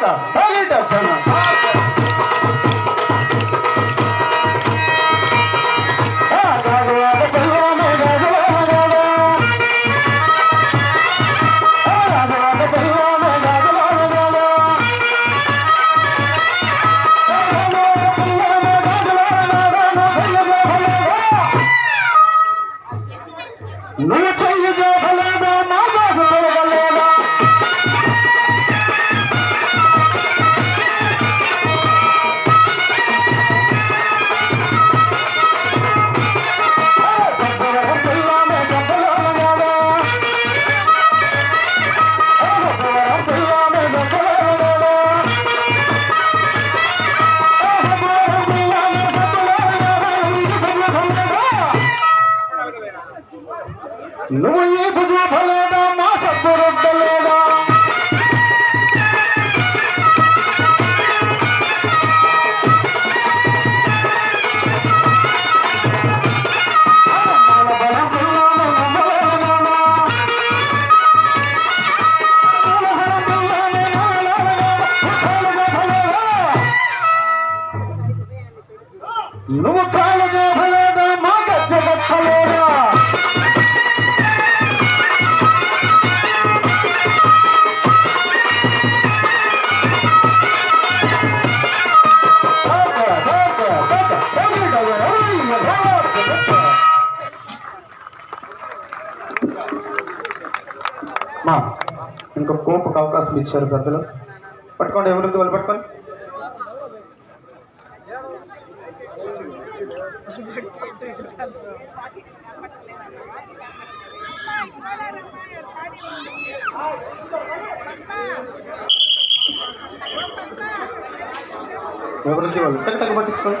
다. 가겠다 저는 నువ్వు కాళ్ళు చేయలేదా మా గజ్జ కట్టలేదా మా ఇంకో కోపకు అవకాశం ఇచ్చారు పెద్దలు పట్టుకోండి ఎవరికి వాళ్ళు పట్టుకోండి ఎవరికి వాళ్ళు. టక్ టక్ పట్టించుకోండి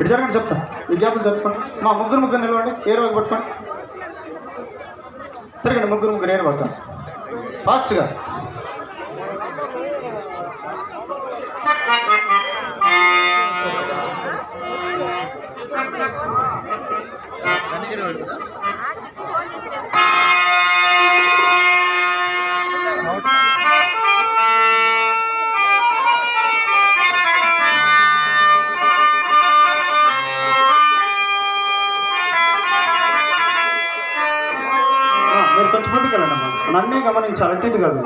ఇటు జరగండి చెప్తా. విజ్ఞాపన గ్యాప్లు మా ముగ్గురు ముగ్గురు నిలవండి ఏరు వాళ్ళు పట్టుకోండి. తిరగండి ముగ్గురు ముగ్గురు ఏరు పడతాను ఫాస్ట్గా ఆ, మీరు కొంచెం ముందుకు వెళ్ళండి అమ్మా. నన్నే గమనించాలంటే ఇటు కాదు.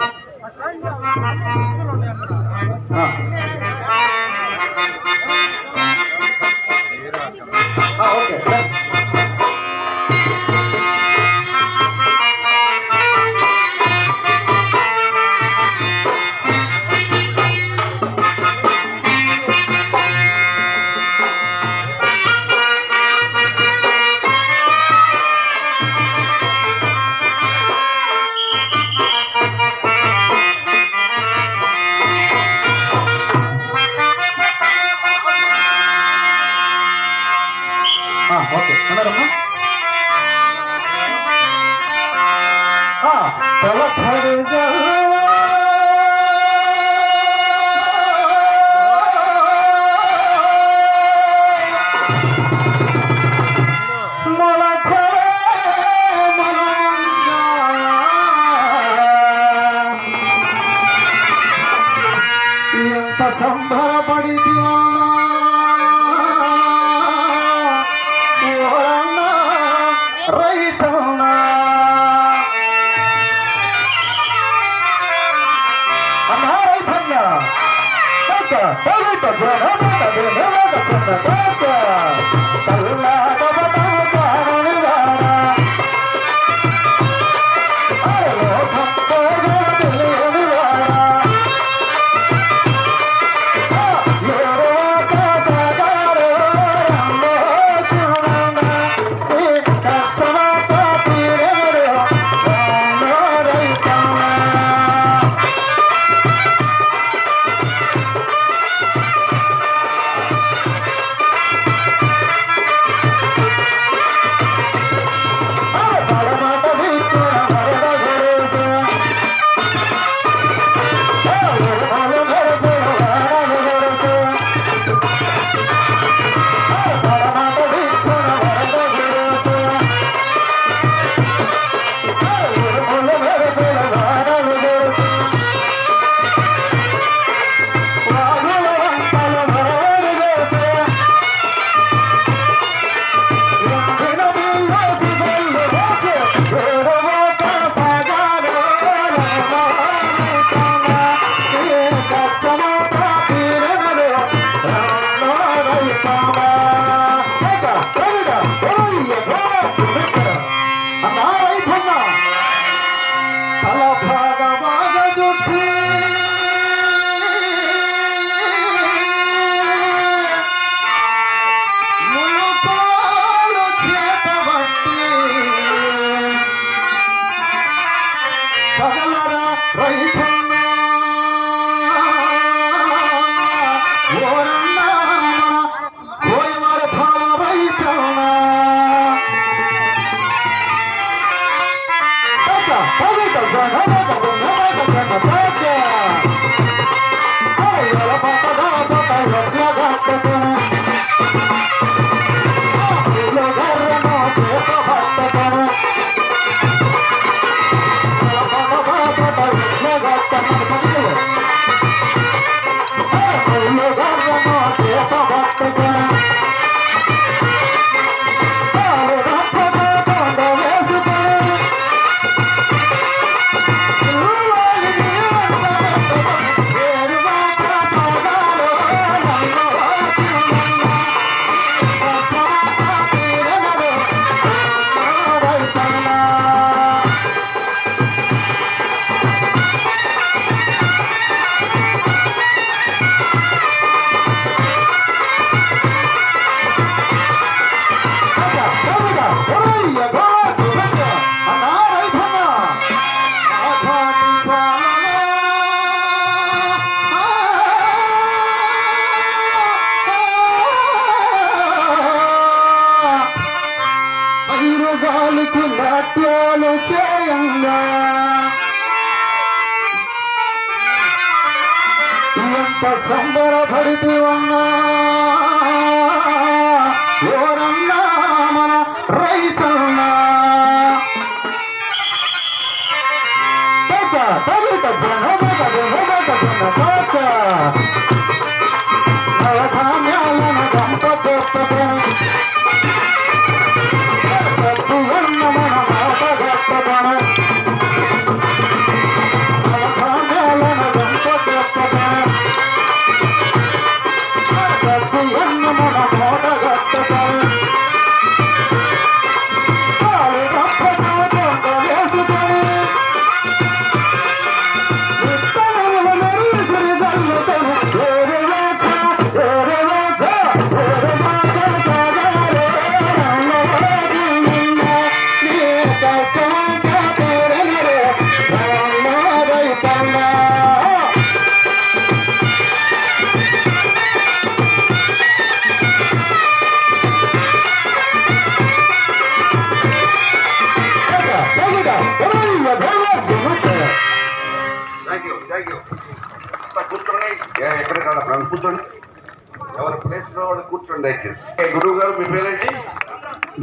సంబరపడి రైతన్నా. అన్నా. రైతన్నా. రైతన్నా సంబరపడితే ఉన్నా ఎవరన్నా మన రైతన్నా. తగ్గ తగిట జన బగ జన బగ జన తగ్గ నవధాన్యాలను గంప గొప్పతనం సత్తు ఉన్న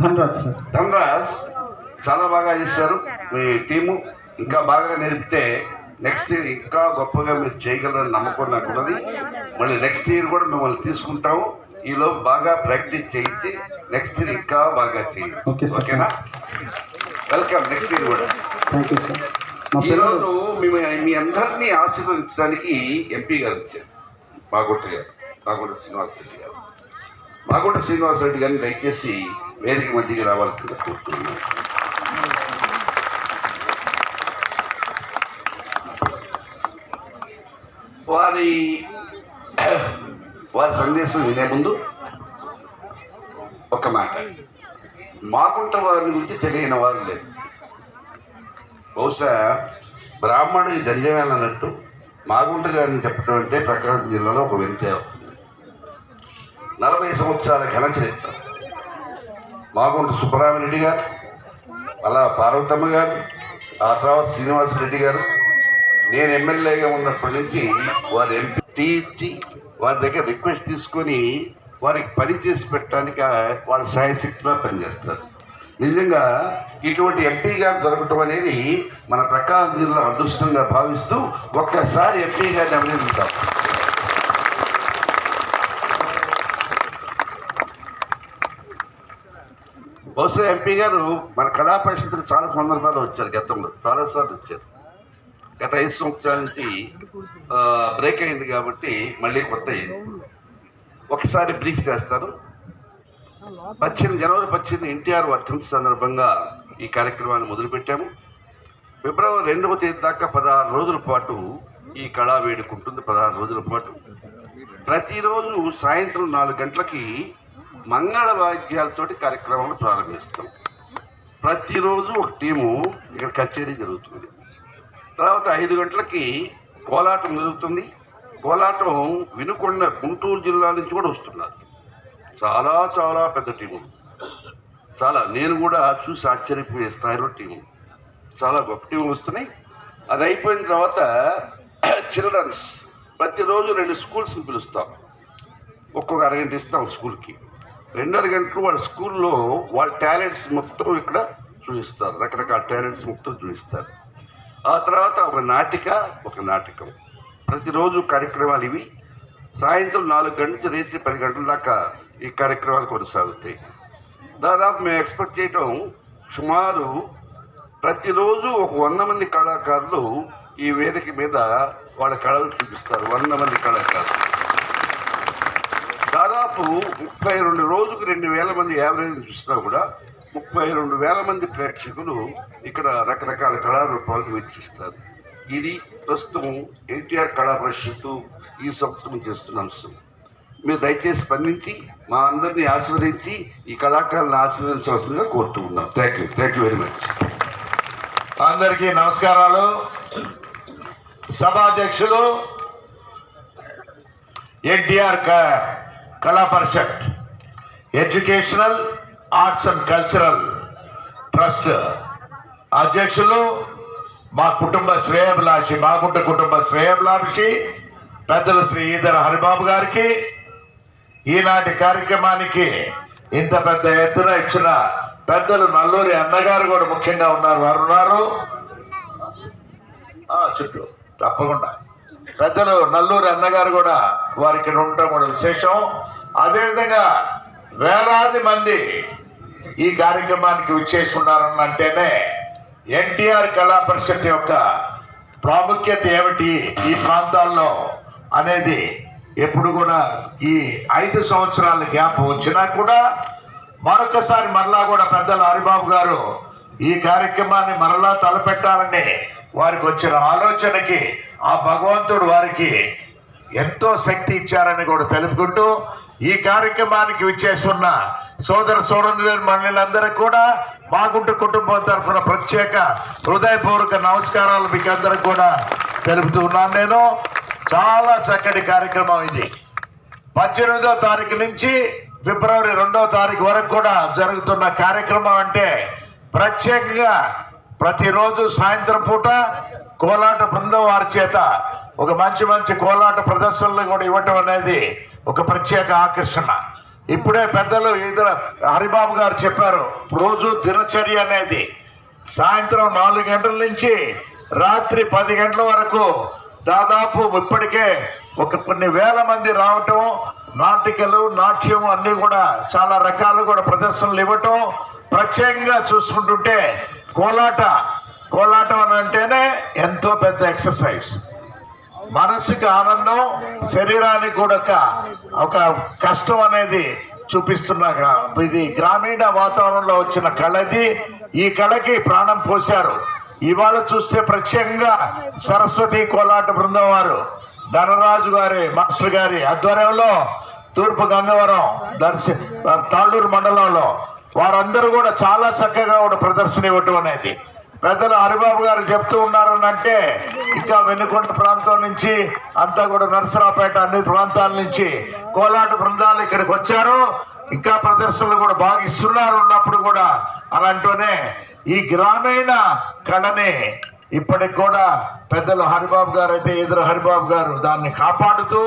ధనరాజ్ సార్. ధనరాజ్ చాలా బాగా చేశారు. మీ టీము ఇంకా బాగా నేర్పితే నెక్స్ట్ ఇయర్ ఇంకా గొప్పగా మీరు చేయగలరని నమ్మకం నాకు ఉన్నది. మళ్ళీ నెక్స్ట్ ఇయర్ కూడా మిమ్మల్ని తీసుకుంటాము. ఈలో బాగా ప్రాక్టీస్ చేయించి నెక్స్ట్ ఇయర్ ఇంకా బాగా చేయండి. ఓకేనా? వెల్కమ్ నెక్స్ట్ ఇయర్ కూడా. ఈరోజు మేము మీ అందరినీ ఆశీర్వదించడానికి ఎంపీ గారు వచ్చారు. మాగుంట గారు మాగుంట శ్రీనివాసరెడ్డి గారు. మాగుంట శ్రీనివాసరెడ్డి గారిని దయచేసి వేదిక మధ్యకి రావాల్సిందిగా కోరుతున్నాను. వారి వారి సందేశం వినే ముందు ఒక మాట. మాగుంట వారిని గురించి తెలియని వారు లేదు బహుశా బ్రాహ్మణుడికి జంజమేళ అన్నట్టు మాగుంట గారిని చెప్పడం అంటే ప్రకాశం జిల్లాలో ఒక వింతే అవుతుంది. నలభై సంవత్సరాల ఘన చరిత్ర మాగుంట సుబ్బరామరెడ్డి గారు అలా పార్వతమ్మ గారు ఆ తర్వాత శ్రీనివాసరెడ్డి గారు. నేను ఎమ్మెల్యేగా ఉన్నప్పటి నుంచి వారు ఎంపీ ఇచ్చి వారి దగ్గర రిక్వెస్ట్ తీసుకొని వారికి పని చేసి పెట్టడానికి వాళ్ళ సాయశక్తిలో పనిచేస్తారు. నిజంగా ఇటువంటి ఎంపీ గారు దొరకటం అనేది మన ప్రకాశం జిల్లా అదృష్టంగా భావిస్తూ ఒక్కసారి ఎంపీ గారిని అభినందిద్దాం. బహుశా ఎంపీ గారు మన కళా పరిషత్తుకు చాలా సందర్భాలు వచ్చారు గతంలో. చాలాసార్లు వచ్చారు. గత ఐదు సంవత్సరాల నుంచి బ్రేక్ అయింది కాబట్టి మళ్ళీ కొత్త అయింది. ఒకసారి బ్రీఫ్ చేస్తారు పద్దెనిమిది జనవరి పద్దెనిమిది ఎన్టీఆర్ వర్ధంతి సందర్భంగా ఈ కార్యక్రమాన్ని మొదలుపెట్టాము. ఫిబ్రవరి రెండవ తేదీ దాకా పదహారు రోజుల పాటు ఈ కళా వేడుకుంటుంది పదహారు రోజుల పాటు. ప్రతిరోజు సాయంత్రం నాలుగు గంటలకి మంగళ వాద్యాలతోటి కార్యక్రమాలు ప్రారంభిస్తాం. ప్రతిరోజు ఒక టీము ఇక్కడ కచేరీ జరుగుతుంది. తర్వాత ఐదు గంటలకి కోలాటం జరుగుతుంది. కోలాటం వినుకొండ గుంటూరు జిల్లా నుంచి కూడా వస్తున్నారు. చాలా చాలా పెద్ద టీము. చాలా నేను కూడా చూసి ఆశ్చర్యపోయే స్థాయిలో టీము. చాలా గొప్ప టీములు వస్తున్నాయి. అది అయిపోయిన తర్వాత చిల్డ్రన్స్ ప్రతిరోజు రెండు స్కూల్స్ని పిలుస్తాం. ఒక్కొక్క అరగంట ఇస్తాం స్కూల్కి. రెండున్నర గంటలు వాళ్ళ స్కూల్లో వాళ్ళ టాలెంట్స్ మొత్తం ఇక్కడ చూపిస్తారు. రకరకాల టాలెంట్స్ మొత్తం చూపిస్తారు. ఆ తర్వాత ఒక నాటిక ఒక నాటకం. ప్రతిరోజు కార్యక్రమాలు ఇవి. సాయంత్రం నాలుగు గంటల నుంచి రాత్రి పది గంటల దాకా ఈ కార్యక్రమాలు కొనసాగుతాయి. దాదాపు మేము ఎక్స్పెక్ట్ చేయటం సుమారు ప్రతిరోజు ఒక వంద మంది కళాకారులు ఈ వేదిక మీద వాళ్ళ కళలు చూపిస్తారు. వంద మంది కళాకారులు. దాదాపు ముప్పై రెండు రోజుకు రెండు వేల మంది యావరేజ్ చూసినా కూడా ముప్పై రెండు వేల మంది ప్రేక్షకులు ఇక్కడ రకరకాల కళారూపాలు వీక్షిస్తారు. ఇది ప్రస్తుతం ఎన్టీఆర్ కళా పరిషత్తు ఈ సంవత్సరం చేస్తున్న అంశం. మీరు దయచేసి స్పందించి మా అందరినీ ఆశీర్వదించి ఈ కళాకారులను ఆశీర్వదించవలసిందిగా కోరుతూ ఉన్నాం. Thank you thank you very much అందరికీ నమస్కారాలు. సభాధ్యక్షులు ఎన్టీఆర్ క- Kala Parishat educational arts and cultural trust అధ్యక్షులు మా కుటుంబ శ్రేయభిలాషి మాగుంట కుటుంబ శ్రేయభిలాషి పెద్దలు శ్రీ ఈదర హరిబాబు గారికి ఈనాటి కార్యక్రమానికి ఇంత పెద్ద ఎత్తున ఇచ్చిన పెద్దలు నల్లూరి అన్నగారు కూడా ముఖ్యంగా ఉన్నారు వారు ఉన్నారు. చుట్టూ తప్పకుండా. పెద్దలు నల్లూరు అన్నగారు కూడా వారి ఇక్కడ ఉండటం కూడా విశేషం. అదేవిధంగా వేలాది మంది ఈ కార్యక్రమానికి విచ్చేసి ఉన్నారన్నంటేనే ఎన్టీఆర్ కళా పరిషత్ యొక్క ప్రాముఖ్యత ఏమిటి ఈ ప్రాంతాల్లో అనేది ఎప్పుడు కూడా ఈ ఐదు సంవత్సరాల గ్యాప్ వచ్చినా కూడా మరొకసారి మరలా కూడా పెద్దల హరిబాబు గారు ఈ కార్యక్రమాన్ని మరలా తలపెట్టాలని వారికి వచ్చిన ఆలోచనకి ఆ భగవంతుడు వారికి ఎంతో శక్తి ఇచ్చారని కూడా తెలుపుకుంటూ ఈ కార్యక్రమానికి విచ్చేస్తున్న సోదర సోదరు మహిళలందరికీ కూడా మాగుంట కుటుంబం తరఫున ప్రత్యేక హృదయపూర్వక నమస్కారాలు మీకు అందరికి కూడా తెలుపుతూ ఉన్నాను నేను. చాలా చక్కటి కార్యక్రమం ఇది. పద్దెనిమిదో తారీఖు నుంచి ఫిబ్రవరి రెండో తారీఖు వరకు కూడా జరుగుతున్న కార్యక్రమం అంటే ప్రత్యేకంగా ప్రతిరోజు సాయంత్రం పూట కోలాట బృందం వారి చేత ఒక మంచి మంచి కోలాట ప్రదర్శనలు కూడా ఇవ్వటం అనేది ఒక ప్రత్యేక ఆకర్షణ. ఇప్పుడే పెద్దలు ఇద్దరు హరిబాబు గారు చెప్పారు రోజు దినచర్య అనేది సాయంత్రం నాలుగు గంటల నుంచి రాత్రి పది గంటల వరకు దాదాపు ఇప్పటికే ఒక కొన్ని వేల మంది రావటం నాటికలు నాట్యం అన్నీ కూడా చాలా రకాలు కూడా ప్రదర్శనలు ఇవ్వటం ప్రత్యేకంగా చూసుకుంటుంటే కోలాట. కోలాటం అని అంటేనే ఎంతో పెద్ద ఎక్సర్సైజ్ మనసుకి ఆనందం శరీరానికి కూడా ఒక ఒక కష్టం అనేది చూపిస్తున్న ఇది గ్రామీణ వాతావరణంలో వచ్చిన కళది. ఈ కళకి ప్రాణం పోశారు. ఇవాళ చూస్తే ప్రత్యేకంగా సరస్వతి కోలాట బృందం వారు ధనరాజు గారి మాస్టర్ గారి ఆధ్వర్యంలో తూర్పు గంగవరం దర్శ తాళ్ళూరు మండలంలో వారందరూ కూడా చాలా చక్కగా కూడా ప్రదర్శన ఇవ్వటం అనేది. పెద్దలు హరిబాబు గారు చెప్తూ ఉన్నారని అంటే ఇంకా వెనుకొండ ప్రాంతం నుంచి అంతా కూడా నరసరావుపేట అన్ని ప్రాంతాల నుంచి కోలాట బృందాలు ఇక్కడికి వచ్చారు. ఇంకా ప్రదర్శనలు కూడా బాగా ఇస్తున్నారు ఉన్నప్పుడు కూడా. అని అంటూనే ఈ గ్రామీణ కళని ఇప్పటికి కూడా పెద్దలు హరిబాబు గారు అయితే ఎదురు హరిబాబు గారు దాన్ని కాపాడుతూ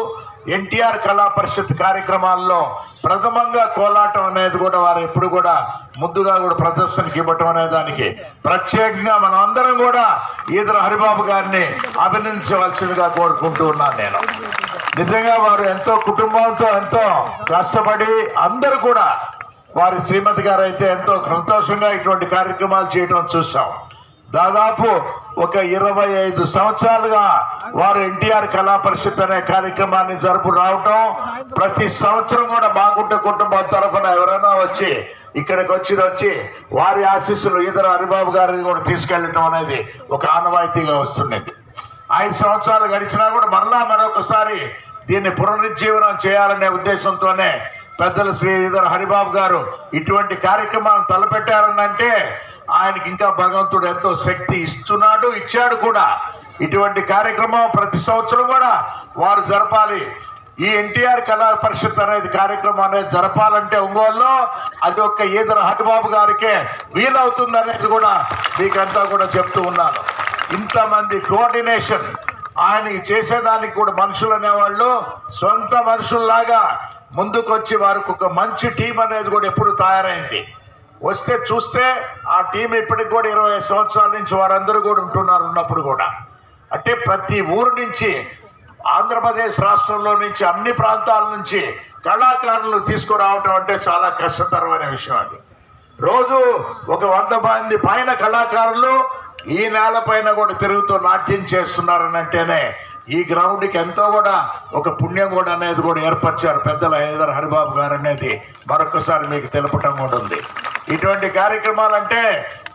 ఎన్టీఆర్ కళా పరిషత్ కార్యక్రమాల్లో ప్రథమంగా కోలాటం అనేది కూడా వారు ఎప్పుడు కూడా ముందుగా కూడా ప్రదర్శనకి ఇవ్వటం అనే దానికి ప్రత్యేకంగా మనం అందరం కూడా ఈదర హరిబాబు గారిని అభినందించవలసిందిగా కోరుకుంటూ ఉన్నాను నేను. నిజంగా వారు ఎంతో కుటుంబంతో ఎంతో కష్టపడి అందరూ కూడా వారి శ్రీమతి గారు అయితే ఎంతో సంతోషంగా ఇటువంటి కార్యక్రమాలు చేయడం చూసాం దాదాపు ఒక ఇరవై ఐదు సంవత్సరాలుగా వారు ఎన్టీఆర్ కళా పరిషత్ అనే కార్యక్రమాన్ని జరుపు రావటం ప్రతి సంవత్సరం కూడా బాగుంటే కుటుంబం తరఫున ఎవరైనా వచ్చి ఇక్కడికి వచ్చి వచ్చి వారి ఆశీస్సులు ఇద్దరు హరిబాబు గారిని కూడా తీసుకెళ్ళటం అనేది ఒక ఆనవాయితీగా వస్తున్నది. ఐదు సంవత్సరాలు గడిచినా కూడా మరలా మరొకసారి దీన్ని పునరుజ్జీవనం చేయాలనే ఉద్దేశంతోనే పెద్దలు శ్రీ ఇద్దరు హరిబాబు గారు ఇటువంటి కార్యక్రమాలను తలపెట్టారనంటే ఆయనకి ఇంకా భగవంతుడు ఎంతో శక్తి ఇస్తున్నాడు ఇచ్చాడు కూడా. ఇటువంటి కార్యక్రమం ప్రతి సంవత్సరం కూడా వారు జరపాలి. ఈ ఎన్టీఆర్ కళా పరిషత్ అనేది కార్యక్రమం అనేది జరపాలంటే ఒంగోలులో అది ఒక్క ఈదర హటిబాబు గారికే వీలవుతుంది అనేది కూడా మీకంతా కూడా చెప్తూ ఉన్నాను. ఇంతమంది కోఆర్డినేషన్ ఆయన చేసేదానికి కూడా మనుషులు అనేవాళ్ళు సొంత మనుషుల్లాగా ముందుకొచ్చి వారికి ఒక మంచి టీం అనేది కూడా ఎప్పుడు తయారైంది. వస్తే చూస్తే ఆ టీం ఇప్పటికి కూడా ఇరవై సంవత్సరాల నుంచి వారందరూ కూడా ఉంటున్నారు ఉన్నప్పుడు కూడా. అంటే ప్రతి ఊరు నుంచి ఆంధ్రప్రదేశ్ రాష్ట్రంలో నుంచి అన్ని ప్రాంతాల నుంచి కళాకారులు తీసుకురావటం అంటే చాలా కష్టతరమైన విషయం అది. రోజు ఒక వంద మంది పైన కళాకారులు ఈ నేల పైన కూడా తిరుగుతూ నాట్యం చేస్తున్నారని అంటేనే ఈ గ్రౌండ్కి ఎంతో కూడా ఒక పుణ్యం కూడా అనేది కూడా ఏర్పరిచారు పెద్దల హైదర్ హరిబాబు గారు అనేది. మరొకసారి మీకు తెలపటం కూడా ఉంది. ఇటువంటి కార్యక్రమాలంటే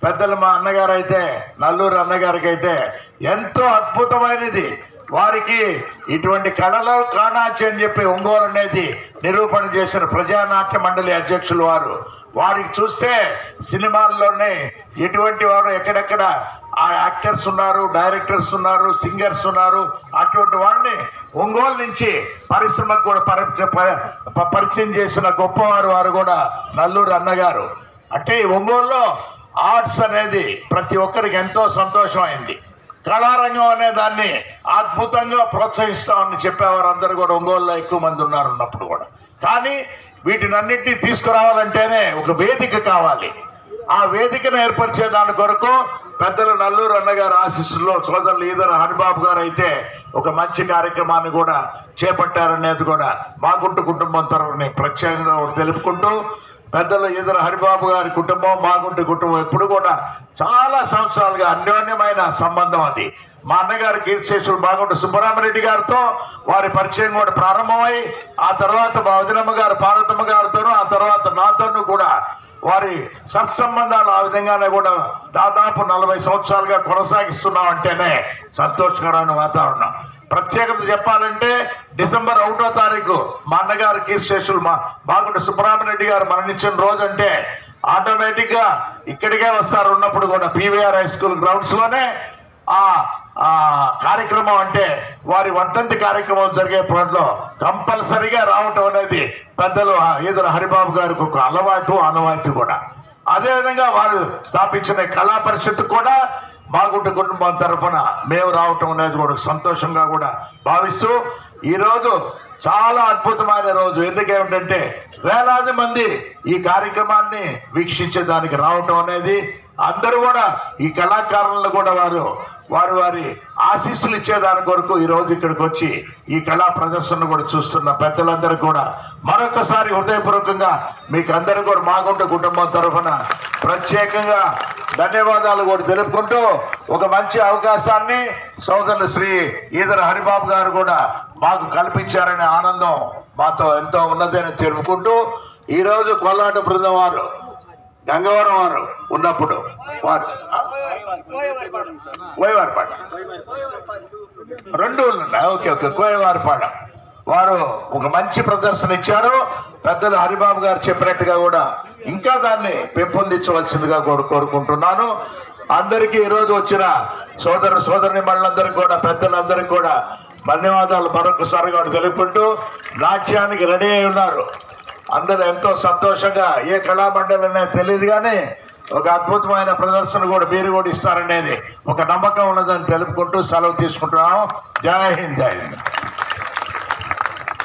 పెద్దలు మా అన్నగారు అయితే నల్లూరు అన్నగారికి అయితే ఎంతో అద్భుతమైనది. వారికి ఇటువంటి కళలో కానాచి అని చెప్పి ఒంగోలు అనేది నిరూపణ చేసిన ప్రజానాట్య మండలి అధ్యక్షులు వారు. వారికి చూస్తే సినిమాల్లోనే ఎటువంటి వారు ఎక్కడెక్కడ ఆ యాక్టర్స్ ఉన్నారు డైరెక్టర్స్ ఉన్నారు సింగర్స్ ఉన్నారు అటువంటి వాళ్ళని ఒంగోలు నుంచి పరిశ్రమకు కూడా పరిచయం చేసిన గొప్పవారు వారు కూడా నల్లూరు అన్నగారు. అంటే ఈ ఒంగోలులో ఆర్ట్స్ అనేది ప్రతి ఒక్కరికి ఎంతో సంతోషం అయింది. కళారంగం అనే దాన్ని అద్భుతంగా ప్రోత్సహిస్తామని చెప్పేవారు అందరు కూడా ఒంగోలులో ఎక్కువ మంది ఉన్నారు ఉన్నప్పుడు కూడా. కానీ వీటినన్నింటినీ తీసుకురావాలంటేనే ఒక వేదిక కావాలి. ఆ వేదికను ఏర్పరిచే దాని కొరకు పెద్దలు నల్లూరు అన్నగారు ఆశీస్సులో సోదరులు ఈదర హరిబాబు గారు అయితే ఒక మంచి కార్యక్రమాన్ని కూడా చేపట్టారనేది కూడా మా మాగుంటు కుటుంబం తరఫున ప్రత్యేకంగా తెలుపుకుంటూ పెద్దలు ఈదర హరిబాబు గారి కుటుంబం మాగుంటి కుటుంబం ఎప్పుడు కూడా చాలా సంవత్సరాలుగా అన్యోన్యమైన సంబంధం అది. మా అన్నగారు కీర్తిశేషులు బాగుంటు సుబ్బరామరెడ్డి గారితో వారి పరిచయం కూడా ప్రారంభమై ఆ తర్వాత మా వదినమ్మ గారు పార్వతమ్మ గారితోనూ ఆ తర్వాత నాతోనూ కూడా వారి సత్సంబంధాలు ఆ విధంగానే కూడా దాదాపు నలభై సంవత్సరాలుగా కొనసాగిస్తున్నాం అంటేనే సంతోషకరమైన వాతావరణం. ప్రత్యేకత చెప్పాలంటే డిసెంబర్ ఒకటో తారీఖు మా అన్నగారు కీర్శేషులు మా బాగుండ సుబ్రహ్మణ్రెడ్డి గారు మరణించిన రోజు అంటే ఆటోమేటిక్గా ఇక్కడికే వస్తారు. ఉన్నప్పుడు కూడా పీవీఆర్ హై స్కూల్ గ్రౌండ్స్లోనే ఆ కార్యక్రమం అంటే వారి వర్ధంతి కార్యక్రమం జరిగే ప్రోట్లో కంపల్సరిగా రావటం అనేది పెద్దలు ఈదర హరిబాబు గారికి ఒక అలవాటు అనవాయితీ కూడా. అదేవిధంగా వారు స్థాపించిన కళా పరిషత్ కూడా బాగుంట కుటుంబం తరఫున. మేము రావటం అనేది కూడా సంతోషంగా కూడా భావిస్తూ ఈరోజు చాలా అద్భుతమైన రోజు. ఎందుకేమిటంటే వేలాది మంది ఈ కార్యక్రమాన్ని వీక్షించే దానికి రావటం అనేది అందరూ కూడా ఈ కళాకారులను కూడా వారు వారు వారి ఆశీస్సులు ఇచ్చేదాని కొరకు ఈ రోజు ఇక్కడికి వచ్చి ఈ కళా ప్రదర్శనను కూడా చూస్తున్న పెద్దలందరూ కూడా మరొకసారి హృదయపూర్వకంగా మీకు అందరూ కూడా మాగుంట కుటుంబం తరఫున ప్రత్యేకంగా ధన్యవాదాలు కూడా తెలుపుకుంటూ ఒక మంచి అవకాశాన్ని సోదరులు శ్రీ ఈదర హరిబాబు గారు కూడా మాకు కల్పించారనే ఆనందం మాతో ఎంతో ఉన్నదని తెలుపుకుంటూ ఈరోజు కోలాట బృందం వారు గంగవరం వారు ఉన్నప్పుడు వారు కోయవారిపాడ. రెండు ఉన్నాయి. Okay okay Koyavaripada. వారు ఒక మంచి ప్రదర్శన ఇచ్చారు. పెద్దలు హరిబాబు గారు చెప్పినట్టుగా కూడా ఇంకా దాన్ని పెంపొందించవలసిందిగా కోరుకుంటున్నాను. అందరికీ ఈరోజు వచ్చిన సోదర సోదరుని మళ్ళందరికీ కూడా పెద్దలందరికీ కూడా ధన్యవాదాలు మరొకసారి కూడా తెలుపుకుంటూ నాట్యానికి రెడీ అయి ఉన్నారు. అందరూ ఎంతో సంతోషంగా ఏ కళామండలి అనేది తెలియదు కానీ ఒక అద్భుతమైన ప్రదర్శన కూడా మీరు కూడా ఇస్తారనేది ఒక నమ్మకం ఉన్నదని తెలుపుకుంటూ సెలవు తీసుకుంటున్నాము. జై హింద్ జై హింద్.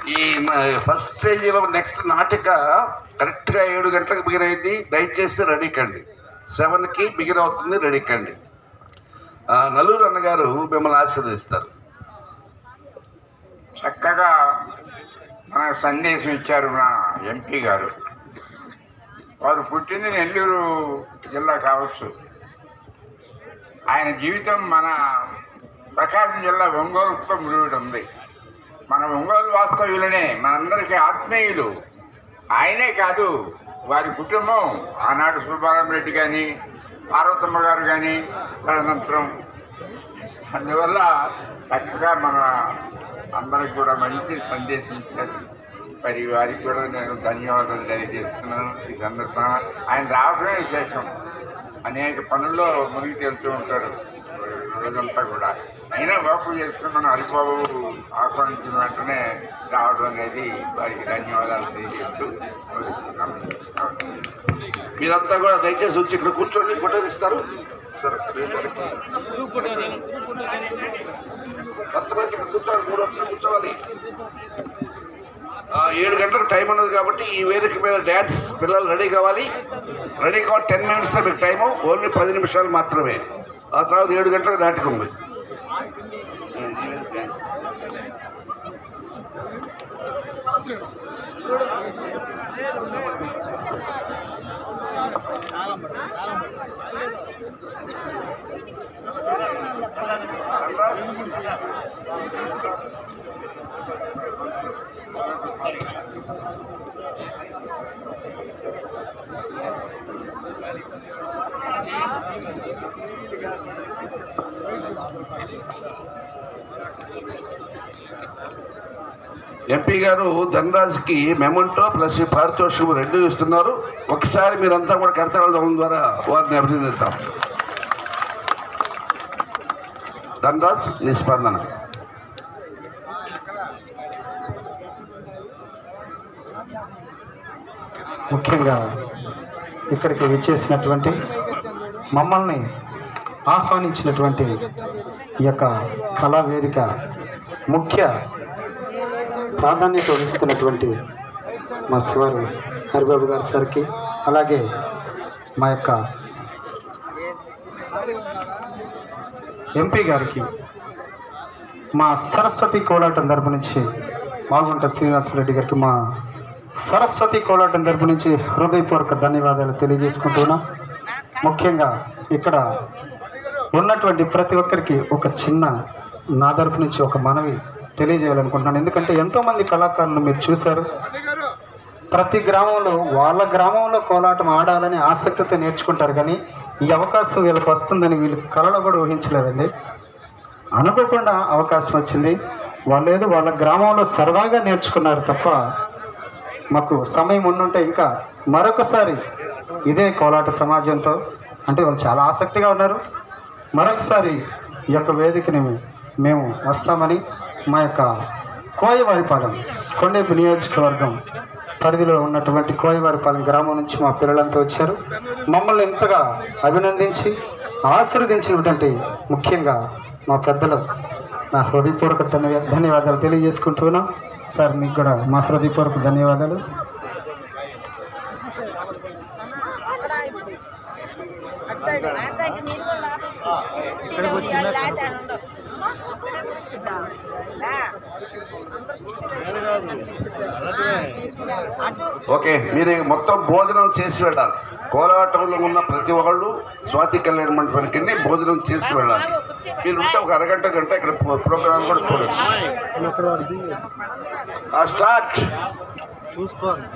ఈ ఫస్ట్ స్టేజీలో నెక్స్ట్ నాటిక కరెక్ట్గా ఏడు గంటలకు బిగిన్ అయింది. దయచేసి రెడీ కండి. సెవెన్కి బిగిన్ అవుతుంది రెడీ కండి. ఆ, నలుగురు అన్నగారు మిమ్మల్ని ఆశీర్వదిస్తారు. చక్కగా మన సందేశం ఇచ్చారు మన ఎంపీ గారు. వారు పుట్టింది నెల్లూరు జిల్లా కావచ్చు. ఆయన జీవితం మన ప్రకాశం జిల్లా ఒంగోలుతో ముడిపడి ఉంది. మన ఒంగోలు వాస్తవ్యులనే మనందరికీ ఆత్మీయులు. ఆయనే కాదు వారి కుటుంబం. ఆనాడు సుబ్బారామరెడ్డి కానీ పార్వతమ్మ గారు కానీ తదనంతరం. అందువల్ల చక్కగా మన అందరికి కూడా మంచి సందేశం ఇచ్చారు. మరి వారికి కూడా నేను ధన్యవాదాలు తెలియజేస్తున్నాను. ఈ సందర్భంగా ఆయన రావడమే విశేషం. అనేక పనుల్లో మునిగి తేలుతూ ఉంటారు రోజంతా కూడా. అయినా వాపు చేసుకుని మనం హరిబాబు ఆహ్వానించిన వెంటనే రావడం అనేది వారికి ధన్యవాదాలు తెలియజేస్తూ మీరంతా కూడా దయచేసి వచ్చి ఇక్కడ కూర్చోండి ఫోటో తీస్తారు. కూర్చోవాలి మూడు వచ్చిన కూర్చోవాలి. ఏడు గంటలకు టైం ఉన్నది కాబట్టి ఈ వేదిక మీద డ్యాన్స్ పిల్లలు రెడీ కావాలి. రెడీ కావాలి టెన్ మినిట్స్ మీకు టైము ఓన్లీ పది నిమిషాలు మాత్రమే. ఆ తర్వాత ఏడు గంటలకు నాటకం ఉంది you. ఎంపీ గారు ధనరాజ్కి మెమంటో ప్లస్ పారితోషికం రెండు ఇస్తున్నారు. ఒకసారి మీరంతా కూడా కరతాళ ద్వారా వారిని అభినందిద్దాం. ధనరాజ్ నీ స్పందన. ముఖ్యంగా ఇక్కడికి విచ్చేసినటువంటి మమ్మల్ని ఆహ్వానించినటువంటి ఈ యొక్క కళా వేదిక ముఖ్య ప్రాధాన్యత వహిస్తున్నటువంటి మా శివారు హరిబాబు గారి సార్కి అలాగే మా యొక్క ఎంపీ గారికి మా సరస్వతి కోలాటం తరపు నుంచి మాగుంట శ్రీనివాసరెడ్డి గారికి మా సరస్వతి కోలాటం తరపు నుంచి హృదయపూర్వక ధన్యవాదాలు తెలియజేసుకుంటున్నాం. ముఖ్యంగా ఇక్కడ ఉన్నటువంటి ప్రతి ఒక్కరికి ఒక చిన్న నా తరపు నుంచి ఒక మనవి తెలియజేయాలనుకుంటున్నాను. ఎందుకంటే ఎంతోమంది కళాకారులు మీరు చూశారు ప్రతి గ్రామంలో వాళ్ళ గ్రామంలో కోలాటం ఆడాలని ఆసక్తితో నేర్చుకుంటారు కానీ ఈ అవకాశం వీళ్ళకి వస్తుందని వీళ్ళు కళలో కూడా ఊహించలేదండి. అనుకోకుండా అవకాశం వచ్చింది. వాళ్ళు ఏదో వాళ్ళ గ్రామంలో సరదాగా నేర్చుకున్నారు తప్ప మాకు సమయం ఉండుంటే ఇంకా మరొకసారి ఇదే కోలాట సమాజంతో అంటే వాళ్ళు చాలా ఆసక్తిగా ఉన్నారు. మరొకసారి ఈ యొక్క వేదికని మేము వస్తామని మా యొక్క కోయవారిపాలెం కొండేపు నియోజకవర్గం పరిధిలో ఉన్నటువంటి కోయవారిపాలెం గ్రామం నుంచి మా పిల్లలంతా వచ్చారు. మమ్మల్ని ఎంతగా అభినందించి ఆశీర్వదించినటువంటి ముఖ్యంగా మా పెద్దలు నా హృదయపూర్వక ధన్యవా ధన్యవాదాలు తెలియజేసుకుంటున్నాం సార్ మీకు కూడా మా హృదయపూర్వక ధన్యవాదాలు. ఇక్కడికి వచ్చిందా? అటు ఓకే మీరు మొత్తం భోజనం చేసి వెళ్ళాలి. కోలాటంలో ఉన్న ప్రతి ఒక్కళ్ళు స్వాతి కళ్యాణ మండపానికి వెళ్ళి భోజనం చేసి వెళ్ళాలి. మీరు ఉంటే ఒక అరగంట గంట ఇక్కడ ప్రోగ్రామ్ కూడా చూడొచ్చు. ఆ స్టార్ట్. చూసుకోండి.